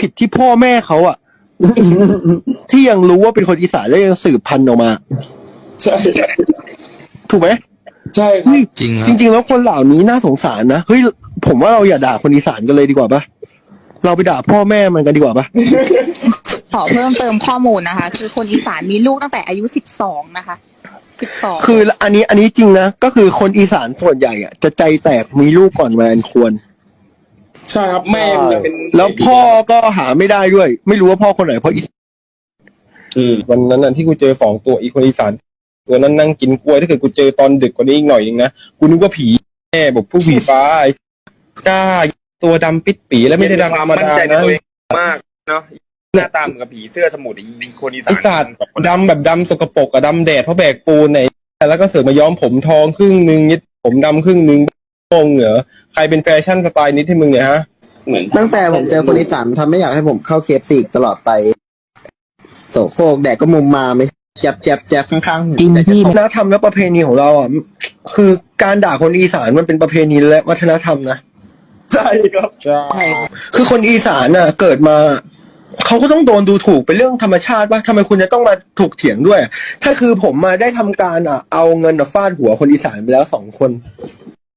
ผิดที่พ่อแม่เขาอะที่ยังรู้ว่าเป็นคนอีสานแล้วยังสืบพันธุ์ออกมา ใช่ใช่ถูกไหมใช่ครับเฮ้ยจริงคจรับริง ๆ แล้วคนเหล่านี้น่าสงสารนะเฮ้ยผมว่าเราอย่าด่าคนอีสานกันเลยดีกว่าปะเราไปด่าพ่อแม่มันกันดีกว่าปะขอเพิ่มเติมข้อมูลนะคะ คือคนอีสานมีลูกตั้งแต่อายุสิบสองนะคะสิบสองคืออันนี้อันนี้จริงนะก็คือคนอีสานส่วนใหญ่อะจะใจแตกมีลูกก่อนวัยอันควร ใช่ครับแม่มันจะเป็นแล้วพ่อก็หาไม่ได้ด้วย ไม่รู้ว่าพ่อคนไหนเพราะอีสานอืมวันนั้นน่ะที่กูเจอสองตัวอีกคนอีสานตัวนั้นนั่งกินกล้วยถ้าเกิดกูเจอตอนดึกกว่านี้อีกหน่อยนึงนะกูนึกว่าผีแม่บอกผู้ผีฟ้าไอ้กล้าตัวดำปิดปีแล้วไม่ได้ดำธรรมมั่นดาใจในนะตัวเองมากเนาะหน้าตาเหมือนกับผีเสื้อสมุทรอีคนอีสาไอ้นสัตว์ดำแบบดำสกปรกอะดำแดดเพราะแบกปูนไหนแล้วก็เสือกมาย้อมผมทองครึ่งหนึ่งยึดผมดำครึ่งหนึ่งโงเหรอใครเป็นแฟชั่นสไตล์นี้ให้มึงเนี่ยฮะ เหมือนตั้งแต่ผมเจอคนอีสานทำไม่อยากให้ผมเข้าเคฟซีตลอดไป โสโครกแดกก็มุมมาไม่แจ็บแจ็บแจ็บข้างๆจริงพี่วัฒนธรรมและประเพณีของเราอะคือการด่าคนอีสานมันเป็นประเพณีและวัฒนธรรมนะใช่ครับใช่คือคนอีสานน่ะ เกิดมาเขาก็ต้องโดนดูถูกเป็นเรื่องธรรมชาติว่าทำไมคุณจะต้องมาถูกเถียงด้วย ถ้าคือผมมาได้ทำการอะเอาเงินอะฟาดหัวคนอีสานไปแล้วสองคน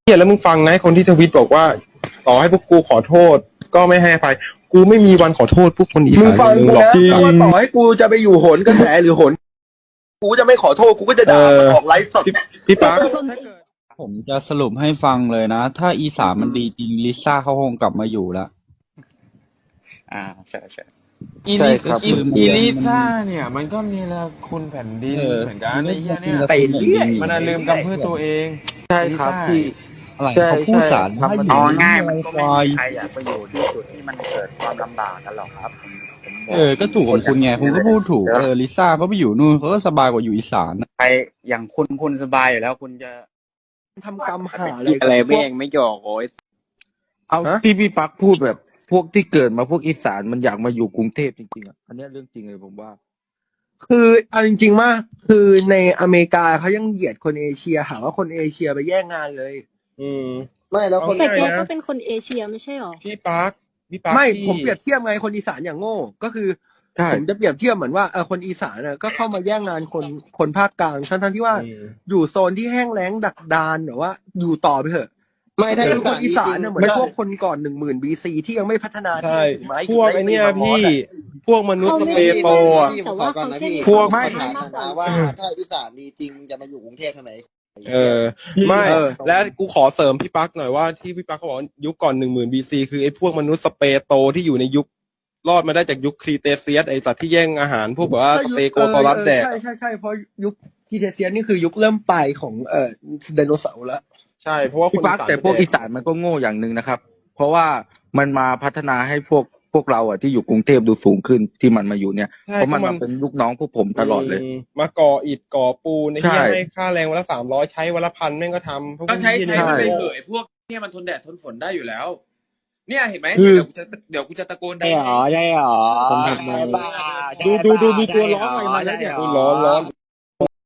เนี่ยแล้วมึงฟังนะไอ้คนที่ทวิตบอกว่า ต่อให้พวกกูขอโทษ ก็ไม่ให้อภัย กูไม่มีวันขอโทษพวกคนอีมึสางนฟังกูหรอก นะจริงว่าต่อให้กูจะไปอยู่โหนกระแสหรือโหนกูจะไม่ขอโทษกูก็จะด่ามันออกไลฟ์สด พี่ปั๊ก ผมจะสรุปให้ฟังเลยนะ ถ้าอีสานมันดีจริงลิซ่าเขาคงกลับมาอยู่แล้วอ่าใช่ใช่ อีใช่ลิครับ อีคืออีลิมันซ่าเนี่ย มันก็เนรคุณแผ่นดินเออเหมือนกันไอ้เหี้ยเนี่ยไปเรื่อยมันน่ะลืมกำพืชตัวเองใช่ครับลิซ่าพี่ อะไรใช่เขาพูดสารใช่ให้อยู่เอาในง่ายๆมันไวก็ไฟไม่มีใครอยากไปอยู่ที่จุดที่มันเกิดความลำบากกันหรอกครับผมผมบเออ ก็ถูกของคุณไงคุณก็พูดถูกเออลิซ่าเขาไปอยู่นู่นเขาก็สบายกว่าอยู่อีสานนะใครอย่างคุณคุณสบายอยู่แล้วคุณจะ ทำกรรมหาอะไรอะไรกับพวแม่กงไม่หยอกโอ้ยเอาฮะที่พี่ปักพูดแบบ พวกที่เกิดมาพวกอีสานมันอยากมาอยู่กรุงเทพจริงๆอะอันเนี้ยเรื่องจริงเลยผมว่า คือเอาจริงๆมากคือในอเมริกาเขายังเหยียดคนเอเชียหาว่าคนเอเชียไปแย่งงานเลย อืม ไม่แล้วคนเอาแต่ง่ายแกๆก็นะเป็นคนเอเชียไม่ใช่หรอ พี่ปั๊กพี่ปั๊กไม่ที่ผมเปรียบเทียบไงคนอีสานอย่างโง่ ก็คือ ใช่ผมจะเปรียบเทียบเหมือนว่าเออคนอีสานน่ะก็เข้ามาแย่งงานคนคนภาคกลางทั้งทั้งๆที่ว่าอืม อยู่โซนที่แห้งแล้งดักดานแบบว่า อยู่ต่อไปเถอะไม่ถ้าคือคนอีสานจริน่ะงเหมือนพวกคนก่อนหนึ่งหมื่นบีซีที่ยังไม่พัฒนาที่ใช่ถือไม้พวกถืไอเนี้ยไม้พี่ตีมอสอะพวกมนุษย์เขาสไม่เปรย์โปรอะพี่แต่ผมขว่าอก่อนนะเขาแค่พี่มีพวกคไม่วามถามมากกว่านะว่าถ้าอีสานดีจริงจะมาอยู่กรุงเทพทำไม เออ ไม่เออและกูขอเสริมพี่ปั๊กหน่อยว่าที่พี่ปั๊กเขาบอกว่ายุคก่อนหนึ่งหมื่นบีซีคือไอ้พวกมนุษย์สเปรย์โตที่อยู่ในยุครอดมาได้จากยุคครีเตเซียสไอสัตว์ที่แย่งอาหาร พวกแบบว่าสเตโกตอรัสแดกใช่ใช่ใช่เพราะยุคทีเทเซียนนี่คือยุคเริ่มปลายของเอ่อไดโนเสาร์แล้วใช่เพราะว่าคพี่นปักอีสานแต่พวกอีสานมันก็โง่อย่างหนึ่งนะครับ เพราะว่ามันมาพัฒนาให้พวก พวกเราอะที่อยู่กรุงเทพดูสูงขึ้นที่มันมาอยู่เนี่ยใช่เพราะมันก็มาเป็นลูกน้องพวกผมตลอดเลยมมาก่ออิฐก่อปูนไอ้เหี้ยใช่ให้ค่าแรงวันละสามร้อยใช้วันละพันแม่งก็ทำเพราะก็ใช้พวกใช้เหี้ยมันไปนี่เถอะไอ้พวกเนี่ยมันทนแดดทนฝนได้อยู่แล้ว เนี่ยเห็นไหมคือเดี๋ยวกูจะเดี๋ยวกูจะตะโกนดังใช่หรอใช่หรอผมทำมาดูดูดูมีตัวร้องอะไรมาแล้วเนี่ยร้อนร้อน